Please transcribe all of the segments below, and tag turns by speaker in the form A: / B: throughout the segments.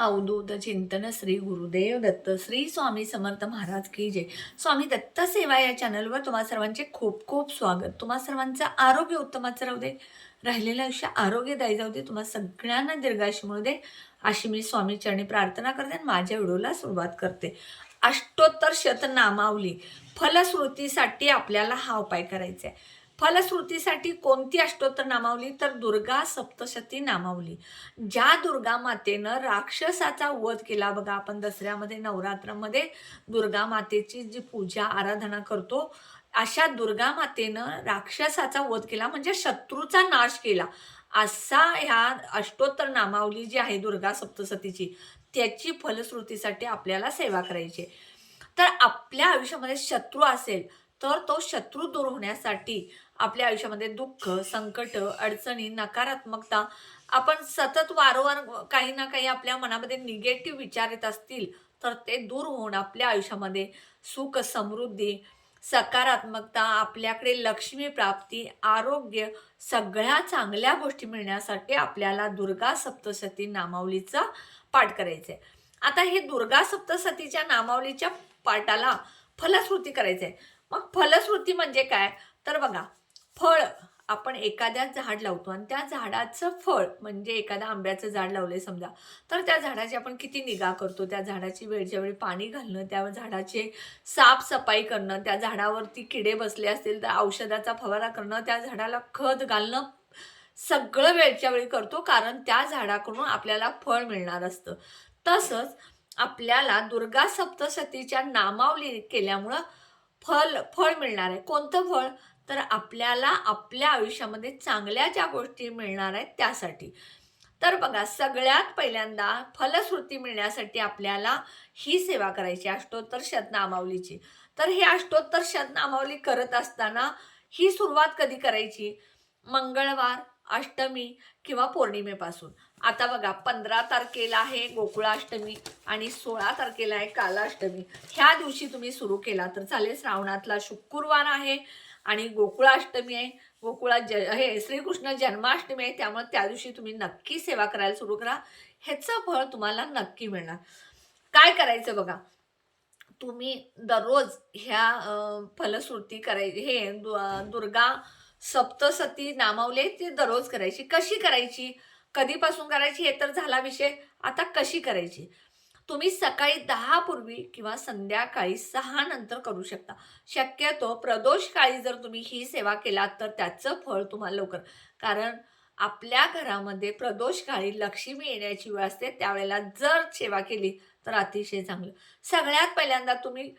A: अवधूत चिंतन श्री गुरुदेव दत्त. श्री स्वामी समर्थ महाराज की जय. स्वामी दत्त सेवा या चॅनलवर तुम्हा सर्वांचे खूप खूप स्वागत. तुम्हा सर्वांचं आरोग्य उत्तमाचं राहू दे. राहिलेलं आयुष्य आरोग्यदायी जाऊ दे. तुम्हा सगळ्यांना दीर्घाशी मिळू दे. अशी मी स्वामी चरणी प्रार्थना करते आणि माझ्या व्हिडिओला सुरुवात करते. अष्टोत्तर शतनामावली फलश्रुतीसाठी आपल्याला हा उपाय करायचा आहे फलश्रुतीसाठी कोणती अष्टोत्तर नामावली? तर दुर्गा सप्तशती नामावली. ज्या दुर्गा मातेनं राक्षसाचा वध केला बघा आपण दसऱ्यामध्ये नवरात्रामध्ये दुर्गा मातेची जी पूजा आराधना करतो अशा दुर्गा मातेनं राक्षसाचा वध केला म्हणजे शत्रूचा नाश केला. असा ह्या अष्टोत्तर नामावली जी आहे दुर्गा सप्तसतीची त्याची फलश्रुतीसाठी आपल्याला सेवा करायची तर आपल्या आयुष्यामध्ये शत्रू असेल तर तो शत्रू दूर होण्यासाठी आपल्या आयुष्यामध्ये दुःख संकट अडचणी नकारात्मकता आपण सतत वारंवार काही ना काही आपल्या मनामध्ये निगेटिव्ह विचार येत असतील तर ते दूर होऊन आपल्या आयुष्यामध्ये सुख समृद्धी सकारात्मकता आपल्याकडे लक्ष्मी प्राप्ती आरोग्य सगळ्या चांगल्या गोष्टी मिळण्यासाठी आपल्याला दुर्गा सप्तशती नामावलीचा पाठ करायचा आहे आता हे दुर्गा सप्तशतीच्या नामावलीच्या पाठाला फलश्रुती करायचं आहे मग फलश्रुती म्हणजे काय? तर बघा फळ आपण एखाद्या झाड लावतो आणि त्या झाडाचं फळ म्हणजे एखाद्या आंब्याचं झाड लावले समजा तर त्या झाडाची आपण किती निगा करतो? त्या झाडाची वेळच्या वेळी पाणी घालणं त्या झाडाचे साफसफाई करणं त्या झाडावरती किडे बसले असतील तर औषधाचा फवारा करणं त्या झाडाला खत घालणं सगळं वेळच्या वेळी करतो कारण त्या झाडाकडून आपल्याला फळ मिळणार असतं. तसंच आपल्याला दुर्गा सप्तशतीच्या नामावली केल्यामुळं फल फळ मिळणार आहे. कोणतं फळ? तर आपल्याला आपल्या आयुष्यामध्ये चांगल्या ज्या गोष्टी मिळणार आहेत त्यासाठी. तर बघा सगळ्यात पहिल्यांदा फलश्रुती मिळण्यासाठी आपल्याला ही सेवा करायची अष्टोत्तर शतनामावलीची. तर हे अष्टोत्तर शतनामावली करत असताना ही सुरुवात कधी करायची? मंगळवार अष्टमी किंवा पौर्णिमेपासून. आता बघा पंधरा तारखेला आहे गोकुळाष्टमी आणि सोळा तारखेला आहे कालाष्टमी. ह्या दिवशी तुम्ही सुरू केला तर चालेल. श्रावणातला शुक्रवार आहे आणि गोकुळाष्टमी आहे. गोकुळा ज हे श्रीकृष्ण जन्माष्टमी आहे त्यामुळे त्या दिवशी तुम्ही नक्की सेवा करायला सुरू करा. ह्याचं फळ तुम्हाला नक्की मिळणार. काय करायचं बघा? तुम्ही दररोज ह्या फलश्रुती करायची हे दु- दुर्गा सप्तसती नामावले ती दररोज करायची. कशी करायची? कधीपासून करायची? हे तर झाला विषय. आता कशी करायची? तुम्ही सकाळी दहा पूर्वी किंवा संध्याकाळी सहा नंतर करू शकता. शक्यतो प्रदोष काळी जर तुम्ही ही सेवा केलात तर त्याचं फळ तुम्हाला लवकर. कारण आपल्या घरामध्ये प्रदोष काळी लक्ष्मी येण्याची वेळ असते. त्यावेळेला जर सेवा केली तर अतिशय चांगलं. सगळ्यात पहिल्यांदा तुम्ही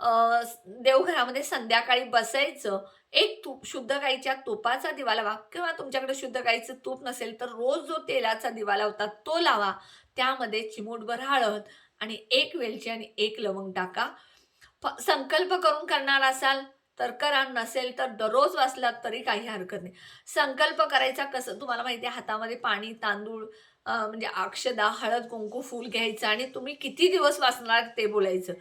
A: देवघरामध्ये संध्याकाळी बसायचं. एक तूप शुद्ध गाईच्या तुपाचा दिवा लावा. किंवा तुमच्याकडे शुद्ध गाईचं तूप नसेल तर रोज जो तेलाचा दिवा लावता तो लावा. त्यामध्ये चिमूटभर हळद आणि एक वेलची आणि एक लवंग टाका. संकल्प करून करणार असाल तर करा. नसेल तर दररोज वाचलात तरी काही हरकत नाही. संकल्प करायचा कसं? तुम्हाला माहिती आहे हातामध्ये पाणी तांदूळ म्हणजे अक्षदा हळद कुंकू फूल घ्यायचं आणि तुम्ही किती दिवस वाचणार ते बोलायचं.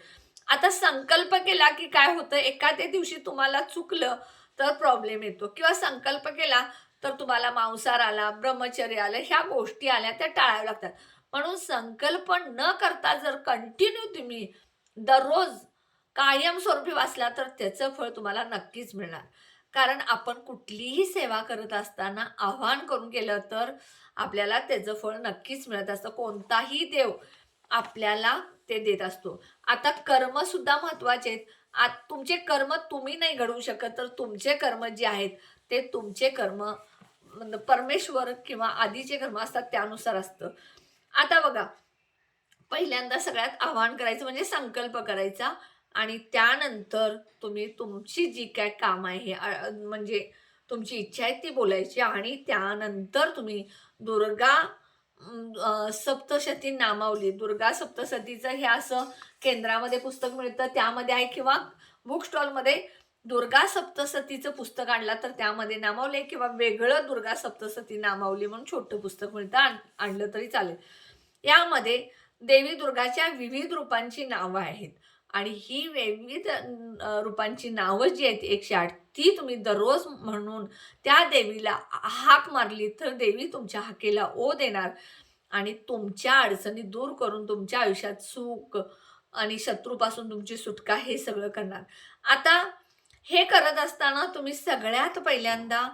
A: आता संकल्प केला की काय होतं? एखाद्या दिवशी तुम्हाला चुकलं तर प्रॉब्लेम येतो. किंवा संकल्प केला तर तुम्हाला मांसार आला ब्रह्मचर्य आलं ह्या गोष्टी आल्या त्या टाळाव्या लागतात. म्हणून संकल्प न करता जर कंटिन्यू तुम्ही दररोज कायमस्वरूपी वाचला तर त्याचं फळ तुम्हाला नक्कीच मिळणार. कारण आपण कुठलीही सेवा करत असताना आव्हान करून केलं तर आपल्याला त्याचं फळ नक्कीच मिळत असतं. कोणताही देव आपल्याला ते देत असतो. आता कर्म सुद्धा महत्त्वाचे आहेत. आत तुमचे कर्म तुम्ही नाही घडवू शकत तर तुमचे कर्म जे आहेत ते तुमचे कर्म म्हणजे परमेश्वर किंवा आधीचे कर्म असतात त्यानुसार असतं. आता बघा पहिल्यांदा सगळ्यात आव्हान करायचं म्हणजे संकल्प करायचा आणि त्यानंतर तुम्ही तुमची जी काय काम आहे हे म्हणजे तुमची इच्छा आहे ती बोलायची आणि त्यानंतर तुम्ही दुर्गा सप्तशती नामावली. दुर्गा सप्तशतीचं हे असं केंद्रामध्ये पुस्तक मिळतं. त्यामध्ये आहे किंवा बुक स्टॉलमध्ये दुर्गा सप्तसतीचं पुस्तक आणलं तर त्यामध्ये नामावली किंवा वेगळं दुर्गा सप्तसती नामावली म्हणून छोटं पुस्तक मिळतं. आण- आणलं तरी चालेल. यामध्ये देवी दुर्गाच्या विविध रूपांची नावं आहेत. आणि ही विविध रूपांची नावं जी आहेत एकशे आठ ती तुम्ही दररोज म्हणून त्या देवीला हाक मारली तर देवी तुमच्या हाकेला ओ देणार. आणि तुमच्या अडचणी दूर करून तुमच्या आयुष्यात सुख आणि शत्रूपासून तुमची सुटका हे सगळं करणार. आता हे करत असताना तुम्ही सगळ्यात पहिल्यांदा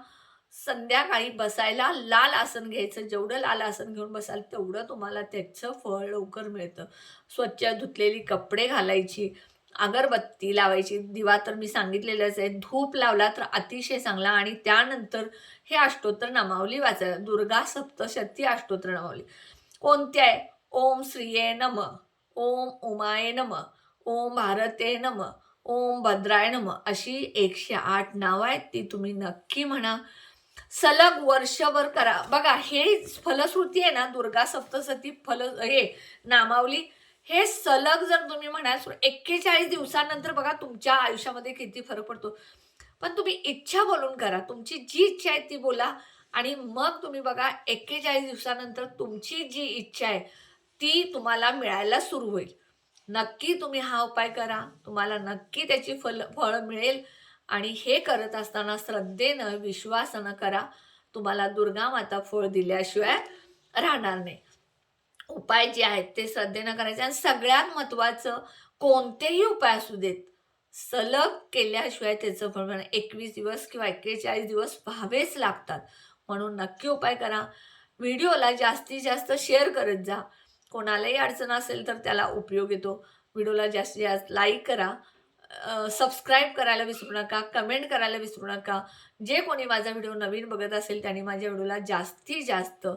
A: संध्याकाळी बसायला लाल आसन घ्यायचं जेवढं लाल आसन घेऊन बसाल तेवढं तुम्हाला त्याचं फळ लवकर मिळतं. स्वच्छ धुतलेली कपडे घालायची अगरबत्ती लावायची. दिवा तर मी सांगितलेलंच आहे धूप लावला तर अतिशय चांगला आणि त्यानंतर हे अष्टोत्तर नामावली वाचायला दुर्गा सप्तशती अष्टोत्तर नामावली. कोणत्या आहे? ओम श्रीये नम. ओम उमाय नम. ओम भारते नम. ओम भद्राय नम. अशी एकशे आठ नावं आहेत ती तुम्ही नक्की म्हणा. सलग वर्षभर करा. बघा हे फलश्रुती आहे ना दुर्गा सप्तसती फल हे नामावली हे सलग जर तुम्ही म्हणाल एक्केचाळीस दिवसानंतर बघा तुमच्या आयुष्यामध्ये किती फरक पडतो. पण तुम्ही इच्छा बोलून करा. तुमची जी इच्छा आहे ती बोला. आणि मग तुम्ही बघा एक्केचाळीस दिवसानंतर तुमची जी इच्छा आहे ती तुम्हाला मिळायला सुरू होईल. नक्की तुम्ही हा उपाय करा. तुम्हाला नक्की त्याची फल फळ मिळेल. आणि हे करत असताना श्रद्धेनं विश्वासानं करा तुम्हाला दुर्गा माता फळ दिल्याशिवाय राहणार नाही. उपाय जे आहेत ते श्रद्धेनं करायचे आणि सगळ्यात महत्त्वाचं कोणतेही उपाय असू देत सलग केल्याशिवाय त्याचं फळ एकवीस दिवस किंवा एक्केचाळीस दिवस व्हावेच लागतात. म्हणून नक्की उपाय करा. व्हिडिओला जास्तीत जास्त शेअर करत जा. कोणालाही अडचण असेल तर त्याला उपयोग येतो. व्हिडिओला जास्तीत जास्त लाईक करा. सबस्क्राईब करायला विसरू नका कमेंट करायला विसरू नका. जे कोणी माझा व्हिडिओ नवीन बघत असेल त्यांनी माझ्या व्हिडिओला जास्तीत जास्त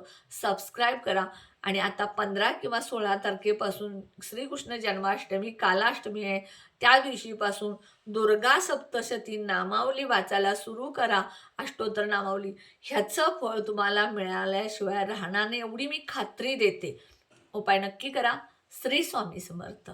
A: सबस्क्राईब करा. आणि आता पंधरा किंवा सोळा तारखेपासून श्रीकृष्ण जन्माष्टमी कालाष्टमी आहे. त्या दिवशीपासून दुर्गा सप्तशती नामावली वाचायला सुरू करा. अष्टोत्तर नामावली. ह्याचं फळ तुम्हाला मिळाल्याशिवाय राहणार नाही एवढी मी खात्री देते. उपाय नक्की करा. श्री स्वामी समर्थ.